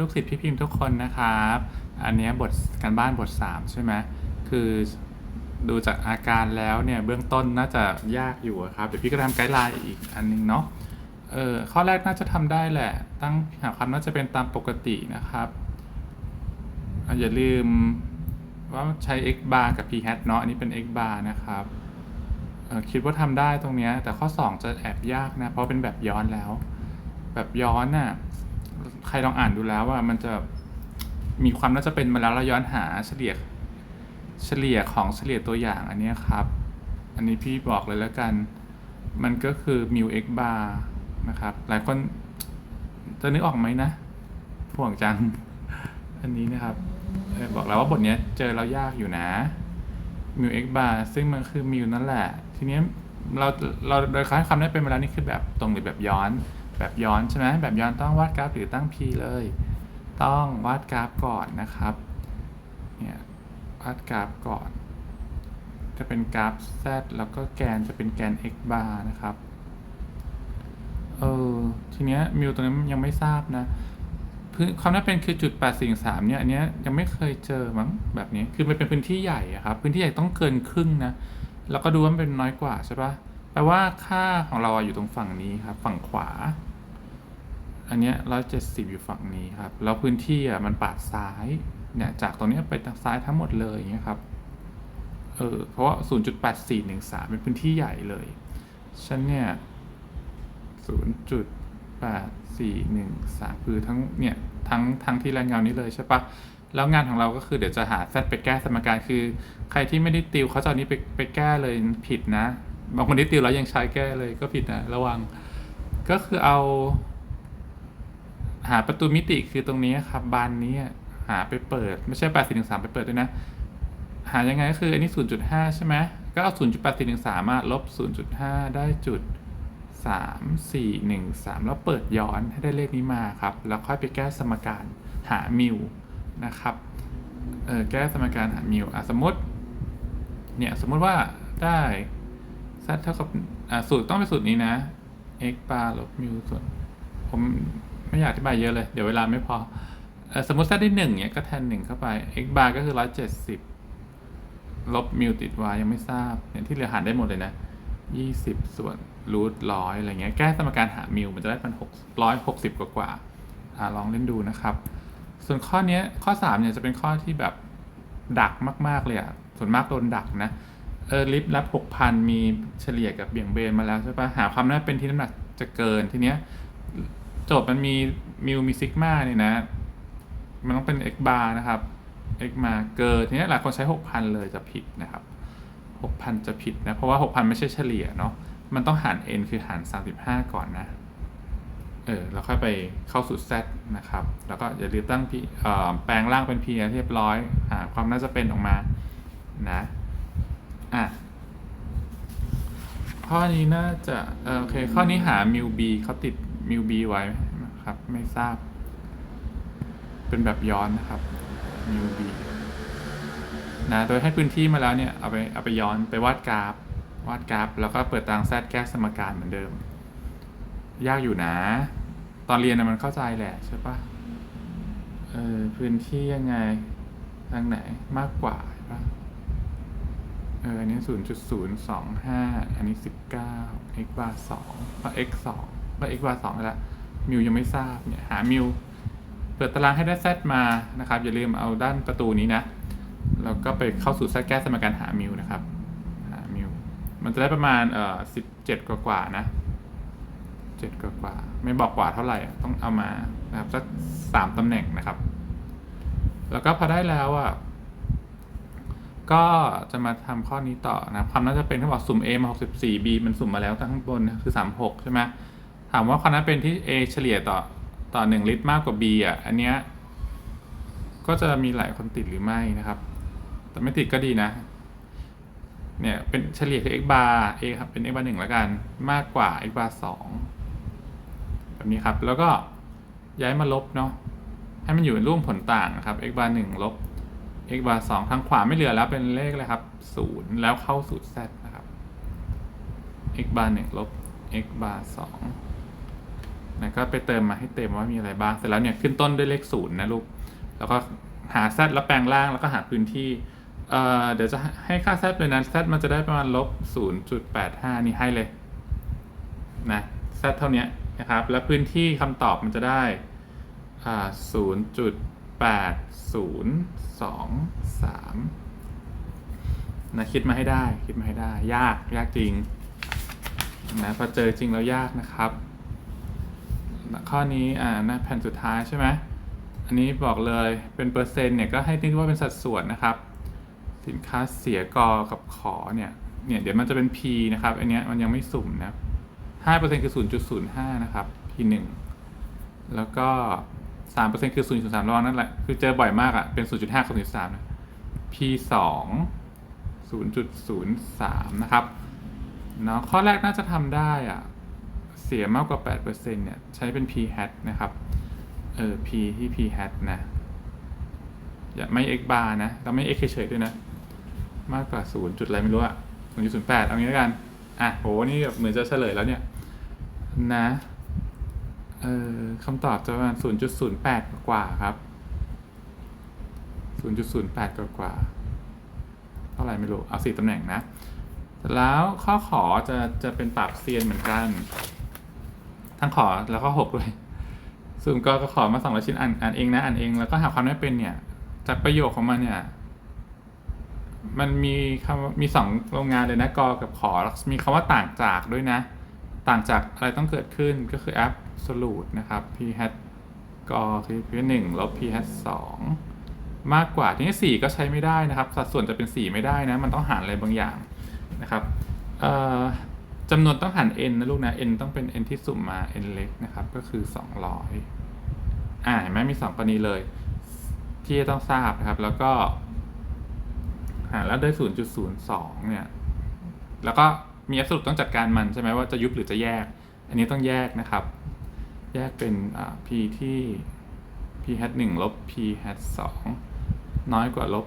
ลูกศิษย์พี่พิมพ์ทุกคนนะครับ อันนี้บทการบ้านบท 3 ใช่ไหมคือดูจากอาการแล้วเนี่ยเบื้องต้นน่าจะยากอยู่ครับ เดี๋ยวพี่ก็ทำไกด์ไลน์อีกอันหนึงเนาะเออข้อแรกน่าจะทำได้แหละ ตั้งหาความน่าจะเป็นตามปกตินะครับอย่าลืมว่าใช้ x bar กับ p hat เนาะอันนี้เป็น x bar นะครับเออคิดว่าทำได้ตรงนี้แต่ข้อ 2 จะแอบยากนะ เพราะเป็นแบบย้อนแล้ว แบบย้อนน่ะ ใครลองอ่านดูแล้วว่ามันจะมีความน่าจะเป็นมาแล้วเราย้อนหาเฉลี่ยเฉลี่ยของเฉลี่ยตัวอย่างอันนี้ครับ อันนี้พี่บอกเลยแล้วกัน มันก็คือ mu x bar นะครับ หลายคนจะนึกออกไหมนะห่วงจัง อันนี้นะครับ บอกแล้วว่าบทนี้เจอเรายากอยู่นะ mu x bar ซึ่งมันคือ mu นั่นแหละ ทีนี้เราเราโดยคล้ายคำได้เป็นมาแล้วนี่คือแบบตรงหรือแบบย้อน แบบย้อนใช่ไหมแบบย้อนต้องวาดกราฟหรือตั้ง p เลย ต้องวาดกราฟก่อนนะครับ เนี่ยวาดกราฟก่อน จะเป็นกราฟ z แล้วก็แกนจะเป็นแกน x bar นะครับ เออทีเนี้ยมิวตัวนี้ยังไม่ทราบนะพื้นความน่าเป็นคือจุด8สิ่ง3เนี่ยอันเนี้ยยังไม่เคยเจอมั้งแบบนี้คือมันเป็นพื้นที่ใหญ่ครับ พื้นที่ใหญ่ต้องเกินครึ่งนะแล้วก็ดูว่ามันเป็นน้อยกว่าใช่ปะแปลว่าค่าของเราอยู่ตรงฝั่งนี้ครับ ฝั่งขวา อันเนี้ยร้อยเจ็ดสิบอยู่ฝั่งนี้ครับ แล้วพื้นที่อะมันปาดซ้าย เนี่ยจากตรงเนี้ยไปทางซ้ายทั้งหมดเลยอย่างเงี้ยครับ เออเพราะว่า0.8413เป็นพื้นที่ใหญ่เลย ฉันเนี่ย0.8413คือทั้งเนี่ยทั้งทั้งที่แรงเงานี้เลยใช่ปะแล้วงานของเราก็คือเดี๋ยวจะหาแซดไปแก้สมการคือ ใครที่ไม่ได้ติวเขาจะเอานี้ไปไปแก้เลยผิดนะ บางคนที่ติวแล้วยังใช้แก้เลยก็ผิดนะระวังก็คือเอา หาประตูมิติคือตรงนี้ครับบานนี้หาไปเปิด ไม่ใช่8 4 1 3ไปเปิดด้วยนะ หายังไงก็คืออันนี้0.5ใช่ไหมก็เอา0.8 4 1 3มาลบ0.5ได้จุด3 4 1 3แล้วเปิดย้อนให้ได้เลขนี้มาครับ แล้วค่อยไปแก้สมการหามิวนะครับเออแก้สมการหามิวอะสมมติเนี่ยสมมติว่าได้ z เท่ากับอ่าสูตรต้องเป็นสูตรนี้นะ x bar ลบมิวส่วนผม ไม่อยากอธิบายเยอะเลย เดี๋ยวเวลาไม่พอสมมติ z ได้หนึ่งเนี่ยก็แทนหนึ่งเข้าไป x bar ก็คือร้อยเจ็ดสิบลบมิวติด y ยังไม่ทราบเนี่ยที่เหลือหารได้หมดเลยนะยี่สิบส่วนรูทร้อยอะไรเงี้ยแก้สมการหามิวมันจะได้เป็นหกร้อยหกสิบกว่าๆอ่าลองเล่นดูนะครับ ส่วนข้อนี้ข้อสามเนี่ยจะเป็นข้อที่แบบดักมากๆเลยอะส่วนมากโดนดักนะเออลิฟต์รับหกพันมีเฉลี่ยกับเบี่ยงเบนมาแล้วใช่ปะหาความน่าเป็นที่น้ำหนักจะเกินทีเนี้ย โจทย์มันมีมิวมีซิกมาเนี่ยนะ มันต้องเป็น x bar นะครับ x มาเกินทีนี้หลายคนใช้หกพันเลยจะผิดนะครับหกพันจะผิดนะ เพราะว่าหกพันไม่ใช่เฉลี่ยเนาะมันต้องหาร n คือหารสามสิบห้าก่อนนะ เออแล้วค่อยไปเข้าสู่ z นะครับ แล้วก็อย่าลืมตั้ง p เออแปลงร่างเป็น p เรียบร้อย หาความน่าจะเป็นออกมานะอะข้อนี้น่าจะโอเค ข้อนี้หามิวบีเขาติด มิวบีไว้ครับ ไม่ทราบ เป็นแบบย้อนนะครับมิวบีนะโดยให้พื้นที่มาแล้วเนี่ยเอาไปเอาไปย้อนไปวาดกราฟ วาดกราฟ แล้วก็เปิดตารางแซดแก้สมการเหมือนเดิม ยากอยู่นะ ตอนเรียนนะมันเข้าใจแหละใช่ปะเออพื้นที่ยังไงทางไหนมากกว่าใช่ปะเอออันนี้ 0.025 อันนี้ 19 x บาร์2 x 2 ได้ x บาร์สองแล้วมิวยังไม่ทราบเนี่ยหามิวเปิดตารางให้ได้ z มานะครับ อย่าลืมเอาด้านประตูนี้นะแล้วก็ไปเข้าสู่ z แก้สมการหามิวนะครับหามิวมันจะได้ประมาณเอ่อสิบเจ็ดกว่าๆนะเจ็ดกว่าๆไม่บอกกว่าเท่าไหร่ต้องเอามานะครับสักสามตำแหน่งนะครับ แล้วก็พอได้แล้วอะก็จะมาทำข้อนี้ต่อนะความน่าจะเป็นเขาบอกสุ่ม A มา 64 B มันสุ่มมาแล้วตั้งข้างบนนะคือ 36 ใช่ไหม ถามว่าความน่าเป็นที่ A เฉลี่ยต่อต่อ 1 ลิตรมากกว่า B อะ อันเนี้ยก็จะมีหลายคนติดหรือไม่นะครับ แต่ไม่ติดก็ดีนะ เนี่ยเป็นเฉลี่ยคือ x bar A ครับเป็น x bar 1แล้วกัน มากกว่า x bar 2แบบนี้ครับ แล้วก็ย้ายมาลบเนาะ ให้มันอยู่ในรูปผลต่างนะครับ x bar 1ลบ x bar 2ทางขวาไม่เหลือแล้วเป็นเลขเลยครับ 0 แล้วเข้าสู่ z นะครับ x bar 1ลบ x bar 2 นะก็ไปเติมมาให้เต็มว่ามีอะไรบ้าง เสร็จแล้วเนี่ยขึ้นต้นด้วยเลขศูนย์นะลูก แล้วก็หา z แล้วแปลงล่างแล้วก็หาพื้นที่เอ่อเดี๋ยวจะให้ค่า z เลยนะ z มันจะได้ประมาณลบ0.85 นี่ให้เลยนะ z เท่านี้นะครับ แล้วพื้นที่คำตอบมันจะได้อ่า0.8023นะคิดมาให้ได้คิดมาให้ได้ ยากยากจริงนะพอเจอจริงแล้วยากนะครับ ข้อนี้อ่าหน้าแผ่นสุดท้ายใช่ไหมอันนี้บอกเลยเป็นเปอร์เซ็นต์เนี่ยก็ให้นึกว่าเป็นสัดส่วนนะครับ สินค้าเสียกอกับขอเนี่ยเนี่ยเดี๋ยวมันจะเป็น P นะครับอันเนี้ยมันยังไม่สุ่มนะห้าเปอร์เซ็นต์คือศูนย์จุดศูนย์ห้านะครับ P หนึ่งแล้วก็สามเปอร์เซ็นต์คือศูนย์จุดสามรองนั่นแหละคือเจอบ่อยมากอะ่ะเป็นศูนย์จุดห้ากับศูนย์จุดสามนะ P สองศูนย์จุดศูนย์สามนะครับเนาะข้อแรกน่าจะทำได้อะ เสียมากกว่า 8%เนี่ยใช้เป็น p hat นะครับเออ p ที่ p hat นะอย่าไม่ x bar นะเราไม่ x เฉยๆด้วยนะ มากกว่า 0 จุดอะไรไม่รู้อะ0.08 เอางี้แล้วกัน อะโหนี่แบบเหมือนจะเฉลยแล้วเนี่ยนะเออคำตอบจะประมาณ 0.08 กว่าครับ 0.08 กว่าเท่าไหร่ไม่รู้ เอาสี่ตำแหน่งนะ แล้วข้อขอจะจะเป็นปราบเซียนเหมือนกัน ทั้งขอแล้วก็หกด้วยส่วนกก็ขอมาสองร้อยชิ้นอ่านอ่านเองนะอ่านเองแล้วก็หาความไม่เป็นเนี่ย จากประโยคของมันเนี่ย มันมีคำมีสองโรงงานเลยนะกอกับขอมีคำว่าต่างจากด้วยนะ ต่างจากอะไรต้องเกิดขึ้นก็คือ absolute นะครับ p hat กอคือ p hat หนึ่งลบ p hat สองมากกว่าทีนี้สี่ก็ใช้ไม่ได้นะครับ สัดส่วนจะเป็นสี่ไม่ได้นะ มันต้องหารอะไรบางอย่างนะครับ เอ่อ จำนวนต้องหัน n นะลูกนะ n ต้องเป็น n ที่สุ่มมา n เล็กนะครับ ก็คือ 200 อ่าเห็นไหมมี 2 กรณีเลย ที่จะต้องทราบนะครับ แล้วก็ หาแล้วได้ 0.02 เนี่ย แล้วก็มี absolute ต้องจัดการมันใช่ไหมว่าจะยุบหรือจะแยก อันนี้ต้องแยกนะครับ แยกเป็นอ่า p ที่ p hat 1ลบ p hat 2 น้อยกว่าลบ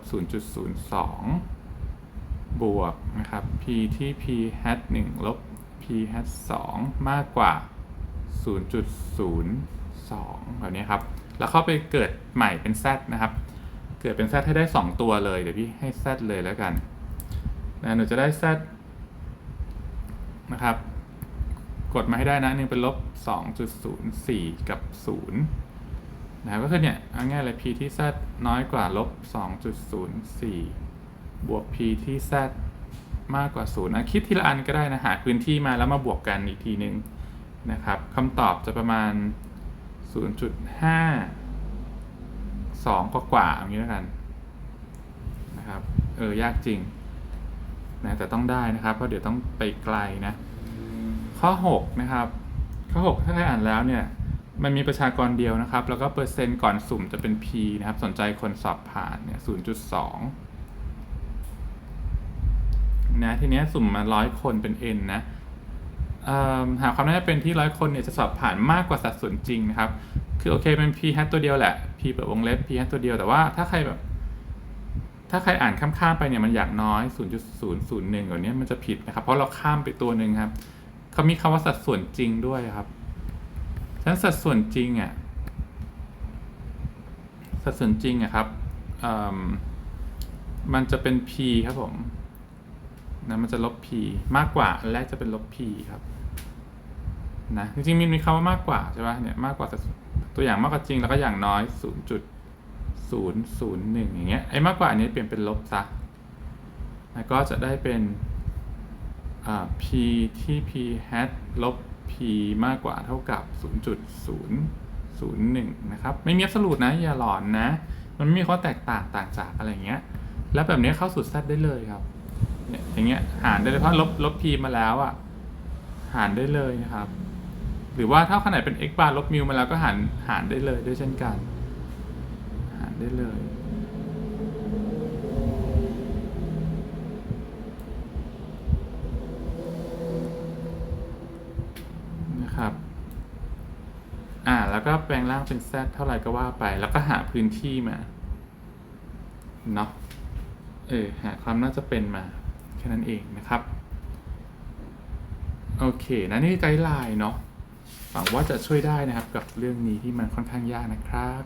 0.02 บวกนะครับ p ที่ p hat 1ลบ p hat 2มากกว่า 0.02แบบนี้ครับ แล้วเข้าไปเกิดใหม่เป็น z นะครับ เกิดเป็น z ให้ได้ 2 ตัวเลย เดี๋ยวพี่ให้ z เลยแล้วกันนะหนูจะได้ z นะครับ กดมาให้ได้นะอันนึงเป็นลบ 2.04 กับ 0 นะครับก็คือเนี่ย เอาง่ายเลย p ที่ z น้อยกว่าลบ 2.04 บวก p ที่ z มากกว่า0นะคิดทีละอันก็ได้นะหาพื้นที่มาแล้วมาบวกกันอีกทีนึงนะครับคำตอบจะประมาณ 0.5 2กว่ากว่าอย่างนี้แล้วกันนะครับเออยากจริงนะแต่ต้องได้นะครับ เพราะเดี๋ยวต้องไปไกลนะข้อ6นะครับข้อ 6 ถ้าใครอ่านแล้วเนี่ยมันมีประชากรเดียวนะครับ แล้วก็เปอร์เซ็นต์ก่อนสุ่มจะเป็น P นะครับ สนใจคนสอบผ่านเนี่ย0.2 นะ ทีเนี้ยสุ่มมาร้อยคนเป็น N นะหาความน่าจะเป็นที่ร้อยคนเนี่ยจะสอบผ่านมากกว่าสัดส่วนจริงนะครับ คือโอเคเป็น P hat ตัวเดียวแหละ P เปิดวงเล็บ P hat ตัวเดียวแต่ว่าถ้าใครแบบถ้าใครอ่านข้ามๆไปเนี่ยมันอยากน้อย 0.001แบบนี้มันจะผิดนะครับ เพราะเราข้ามไปตัวหนึ่งครับเขามีคำว่าสัดส่วนจริงด้วยครับฉะนั้นสัดส่วนจริงอะสัดส่วนจริงอะครับมมันจะเป็น p ครับผม นะมันจะลบ p มากกว่าอันแรกจะเป็นลบ p ครับนะจริงๆมีมีคำว่ามากกว่าใช่ป่ะเนี่ยมากกว่าตัวอย่างมากกว่าจริงแล้วก็อย่างน้อย 0.001 อย่างเงี้ยไอ้มากกว่าอันนี้เปลี่ยนเป็นลบซะแล้วก็จะได้เป็นอ่า p ที่ p hat ลบ p มากกว่าเท่ากับ 0.001 นะครับ ไม่มี absolute นะ อย่าหลอนนะ มันไม่มีข้อแตกต่างต่างจากอะไรเงี้ย แล้วแบบนี้เข้าสู่ z ได้เลยครับ เนี่ยอย่างเงี้ยหารได้เลยเพราะลบลบ p มาแล้วอะหารได้เลยนะครับ หรือว่าถ้าขนาดเป็น x bar ลบมิวมาแล้วก็หารหารได้เลยด้วยเช่นกัน หารได้เลยนะครับอ่าแล้วก็แปลงร่างเป็น z เท่าไหร่ก็ว่าไป แล้วก็หาพื้นที่มาเนาะเออหาความน่าจะเป็นมา ค่นั้นเองนะครับ โอเคนะนี่ไกด์ไลน์เนาะหวังว่าจะช่วยได้นะครับกับเรื่องนี้ที่มันค่อนข้างยากนะครับ